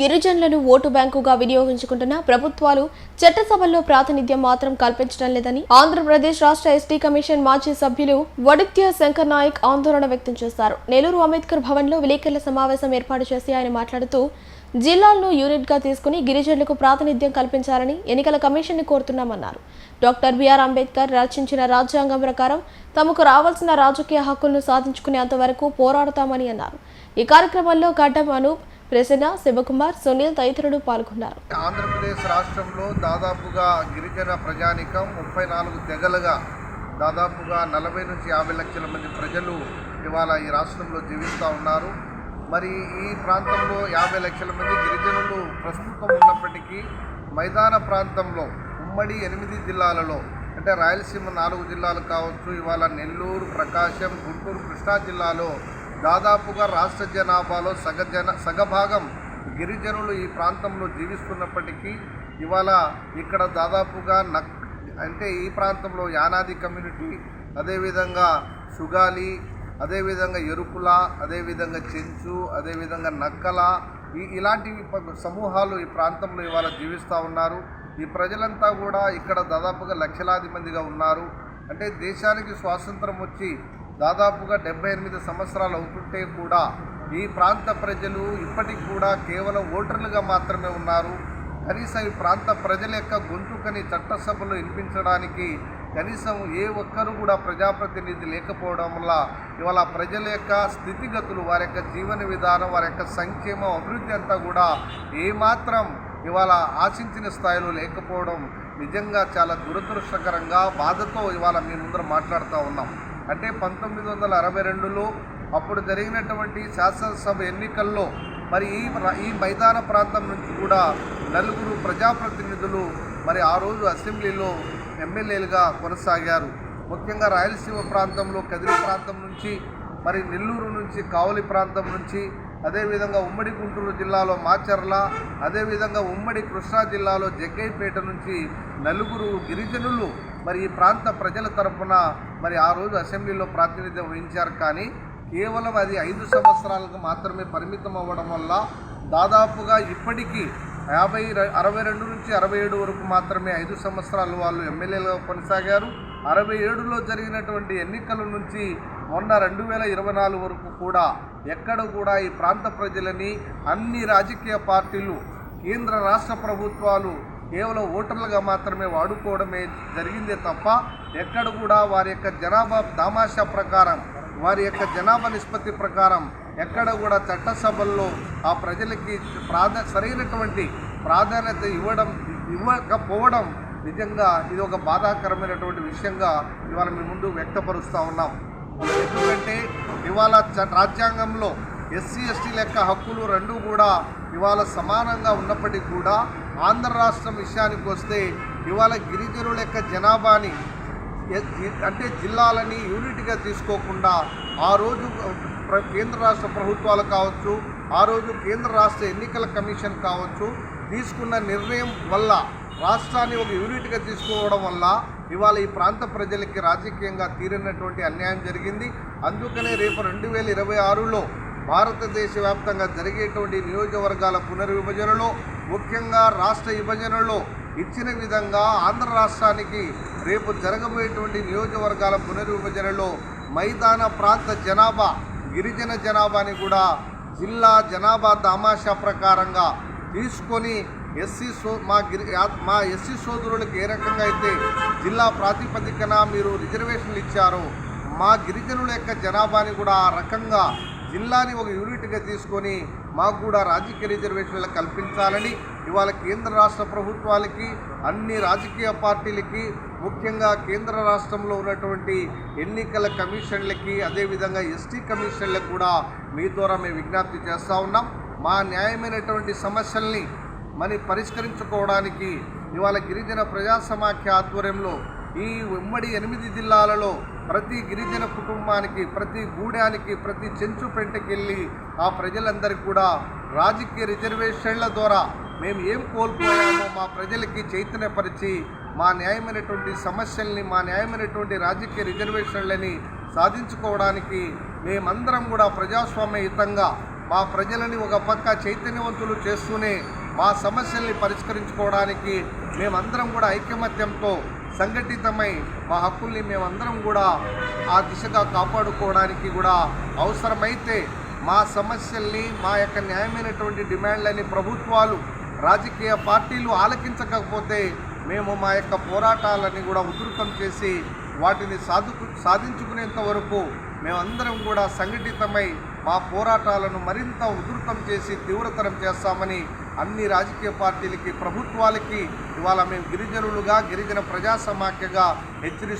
గిరిజనులను vote బ్యాంకుగా వినియోగించుకుంటున్న ప్రభుత్వాలు చట్టసభల్లో ప్రాతినిధ్యం మాత్రం కల్పించడం లేదని ఆంధ్రప్రదేశ్ రాష్ట్ర ఎస్టీ కమిషన్ మాజీ సభ్యులు వడిత్య శంకర్ నాయక్ ఆందోళన వ్యక్తం చేశారు. నెల్లూరు అంబేద్కర్ భవన్లో విలేకరుల సమావేశం ఏర్పాటు చేసి ఆయన మాట్లాడుతూ జిల్లాలను యూనిట్గా తీసుకుని గిరిజనులకు ప్రాతినిధ్యం కల్పించాలని ఎన్నికల కమిషన్ని కోరుతున్నామన్నారు. డాక్టర్ బిఆర్ అంబేద్కర్ రచించిన రాజ్యాంగం ప్రకారం తమకు రావాల్సిన రాజకీయ హక్కులను సాధించుకునేంత వరకు పోరాడతామని అన్నారు. ఈ కార్యక్రమంలో గడ్డం అనూప్ ప్రసన్న శివకుమార్ సునీల్ తదితరులు పాల్గొన్నారు. ఆంధ్రప్రదేశ్ రాష్ట్రంలో దాదాపుగా గిరిజన ప్రజానికం ముప్పై నాలుగు తెగలుగా దాదాపుగా నలభై నుంచి యాభై లక్షల మంది ప్రజలు ఇవాళ ఈ రాష్ట్రంలో జీవిస్తూ ఉన్నారు. మరి ఈ ప్రాంతంలో యాభై లక్షల మంది గిరిజనులు ప్రస్తుతం ఉన్నప్పటికీ మైదాన ప్రాంతంలో ఉమ్మడి ఎనిమిది జిల్లాలలో అంటే రాయలసీమ నాలుగు జిల్లాలు కావచ్చు ఇవాళ నెల్లూరు ప్రకాశం గుంటూరు కృష్ణా జిల్లాలో దాదాపుగా రాష్ట్ర జనాభాలో సగ జన సగభాగం గిరిజనులు ఈ ప్రాంతంలో జీవిస్తున్నప్పటికీ ఇవాళ ఇక్కడ దాదాపుగా నక్ అంటే ఈ ప్రాంతంలో యానాది కమ్యూనిటీ అదేవిధంగా సుగాలి అదేవిధంగా ఎరుకుల అదేవిధంగా చెంచు అదేవిధంగా నక్కల ఈ ఇలాంటి సమూహాలు ఈ ప్రాంతంలో ఇవాళ జీవిస్తూ ఉన్నారు. ఈ ప్రజలంతా కూడా ఇక్కడ దాదాపుగా లక్షలాది మందిగా ఉన్నారు. అంటే దేశానికి స్వాతంత్రం వచ్చి దాదాపుగా డెబ్బై ఎనిమిది సంవత్సరాలు అవుతుంటే కూడా ఈ ప్రాంత ప్రజలు ఇప్పటికి కూడా కేవలం ఓటర్లుగా మాత్రమే ఉన్నారు. కనీసం ఈ ప్రాంత ప్రజల యొక్క గొంతుకని చట్టసభలో వినిపించడానికి కనీసం ఏ ఒక్కరు కూడా ప్రజాప్రతినిధి లేకపోవడం వల్ల ఇవాళ ప్రజల యొక్క స్థితిగతులు వారి యొక్క జీవన విధానం వారి యొక్క సంక్షేమం అభివృద్ధి అంతా కూడా ఏమాత్రం ఇవాళ ఆశించిన స్థాయిలో లేకపోవడం నిజంగా చాలా దురదృష్టకరంగా బాధతో ఇవాళ మీ ముందర మాట్లాడుతూ ఉన్నాం. అంటే పంతొమ్మిది వందల అరవై రెండులో అప్పుడు జరిగినటువంటి శాసనసభ ఎన్నికల్లో మరి ఈ ఈ మైదాన ప్రాంతం నుంచి కూడా నలుగురు ప్రజాప్రతినిధులు మరి ఆ రోజు అసెంబ్లీలో ఎమ్మెల్యేలుగా కొనసాగారు. ముఖ్యంగా రాయలసీమ ప్రాంతంలో కదిరి ప్రాంతం నుంచి మరి నెల్లూరు నుంచి కావలి ప్రాంతం నుంచి అదేవిధంగా ఉమ్మడి గుంటూరు జిల్లాలో మాచర్ల అదేవిధంగా ఉమ్మడి కృష్ణా జిల్లాలో జగ్గైపేట నుంచి నలుగురు గిరిజనులు మరి ఈ ప్రాంత ప్రజల తరపున మరి ఆ రోజు అసెంబ్లీలో ప్రాతినిధ్యం వహించారు. కానీ కేవలం అది ఐదు సంవత్సరాలకు మాత్రమే పరిమితం అవ్వడం వల్ల దాదాపుగా ఇప్పటికీ యాభై అరవై రెండు నుంచి అరవై ఏడు వరకు మాత్రమే ఐదు సంవత్సరాలు వాళ్ళు ఎమ్మెల్యేలుగా కొనసాగారు. అరవై ఏడులో జరిగినటువంటి ఎన్నికల నుంచి మొన్న రెండు వేల ఇరవై నాలుగు వరకు కూడా ఎక్కడ కూడా ఈ ప్రాంత ప్రజలని అన్ని రాజకీయ పార్టీలు కేంద్ర రాష్ట్ర ప్రభుత్వాలు కేవలం ఓటర్లుగా మాత్రమే వాడుకోవడమే జరిగిందే తప్ప ఎక్కడ కూడా వారి యొక్క జనాభా దామాషా ప్రకారం వారి యొక్క జనాభా నిష్పత్తి ప్రకారం ఎక్కడ కూడా చట్టసభల్లో ఆ ప్రజలకి ప్రాధా సరైనటువంటి ప్రాధాన్యత ఇవ్వడం ఇవ్వకపోవడం నిజంగా ఇది ఒక బాధాకరమైనటువంటి విషయంగా ఇవాళ మీ ముందు వ్యక్తపరుస్తూ ఉన్నాం. ఎందుకంటే ఇవాళ చ- రాజ్యాంగంలో ఎస్సీ ఎస్టీ లెక్క హక్కులు రెండు కూడా ఇవాళ సమానంగా ఉన్నప్పటికీ కూడా ఆంధ్ర రాష్ట్రం విషయానికి వస్తే ఇవాళ గిరిజనుల యొక్క జనాభాని అంటే జిల్లాలని యూనిట్గా తీసుకోకుండా ఆ రోజు కేంద్ర రాష్ట్ర ప్రభుత్వాలు కావచ్చు ఆ రోజు కేంద్ర రాష్ట్ర ఎన్నికల కమిషన్ కావచ్చు తీసుకున్న నిర్ణయం వల్ల రాష్ట్రాన్ని ఒక యూనిట్గా తీసుకోవడం వల్ల ఇవాళ ఈ ప్రాంత ప్రజలకి రాజకీయంగా తీరినటువంటి అన్యాయం జరిగింది. అందుకనే రేపు రెండు వేల ఇరవై ఆరులో భారతదేశ వ్యాప్తంగా జరిగేటువంటి నియోజకవర్గాల పునర్విభజనలో ముఖ్యంగా రాష్ట్ర విభజనలో ఇచ్చిన విధంగా ఆంధ్ర రాష్ట్రానికి రేపు జరగబోయేటువంటి నియోజకవర్గాల పునర్విభజనలో మైదాన ప్రాంత జనాభా గిరిజన జనాభాని కూడా జిల్లా జనాభా దామాషా ప్రకారంగా తీసుకొని ఎస్సీ సో మా గిరి మా ఎస్సీ సోదరులకు ఏ రకంగా అయితే జిల్లా ప్రాతిపదికన మీరు రిజర్వేషన్లు ఇచ్చారో మా గిరిజనుల యొక్క జనాభాని కూడా ఆ రకంగా జిల్లాని ఒక యూనిట్గా తీసుకొని మాకు కూడా రాజకీయ రిజర్వేషన్లు కల్పించాలని ఇవాళ కేంద్ర రాష్ట్ర ప్రభుత్వాలకి అన్ని రాజకీయ పార్టీలకి ముఖ్యంగా కేంద్ర రాష్ట్రంలో ఉన్నటువంటి ఎన్నికల కమిషన్లకి అదేవిధంగా ఎస్టీ కమిషన్లకు కూడా మీ ద్వారా మేము విజ్ఞప్తి చేస్తూ ఉన్నాం. మా న్యాయమైనటువంటి సమస్యల్ని మరి పరిష్కరించుకోవడానికి ఇవాళ గిరిజన ప్రజా సమాఖ్య ఆధ్వర్యంలో ఈ ఉమ్మడి ఎనిమిది జిల్లాలలో ప్రతి గిరిజన కుటుంబానికి ప్రతి గూడానికి ప్రతి చెంచు పెంటకెళ్ళి ఆ ప్రజలందరికీ కూడా రాజకీయ రిజర్వేషన్ల ద్వారా మేము ఏం కోల్పోయామో మా ప్రజలకి చైతన్యపరిచి మా న్యాయమైనటువంటి సమస్యల్ని మా న్యాయమైనటువంటి రాజకీయ రిజర్వేషన్లని సాధించుకోవడానికి మేమందరం కూడా ప్రజాస్వామ్యయుతంగా మా ప్రజలని ఒక పక్క చైతన్యవంతులు చేస్తూనే మా సమస్యల్ని పరిష్కరించుకోవడానికి మేమందరం కూడా ఐకమత్యంతో సంఘటితమై మా హక్కుల్ని మేమందరం కూడా ఆ దిశగా కాపాడుకోవడానికి కూడా అవసరమైతే మా సమస్యల్ని మా యొక్క న్యాయమైనటువంటి డిమాండ్లని ప్రభుత్వాలు రాజకీయ పార్టీలు ఆలకించకపోతే మేము మా యొక్క పోరాటాలని కూడా ఉధృతం చేసి వాటిని సాధు సాధించుకునేంత వరకు మేమందరం కూడా సంఘటితమై మా పోరాటాలను మరింత ఉధృతం చేసి తీవ్రతరం చేస్తామని అన్ని రాజకీయ పార్టీలకి ప్రభుత్వాలకి ఇవాళ మేము గిరిజనులుగా గిరిజన ప్రజా సమాఖ్యగా హెచ్చరిస్తూ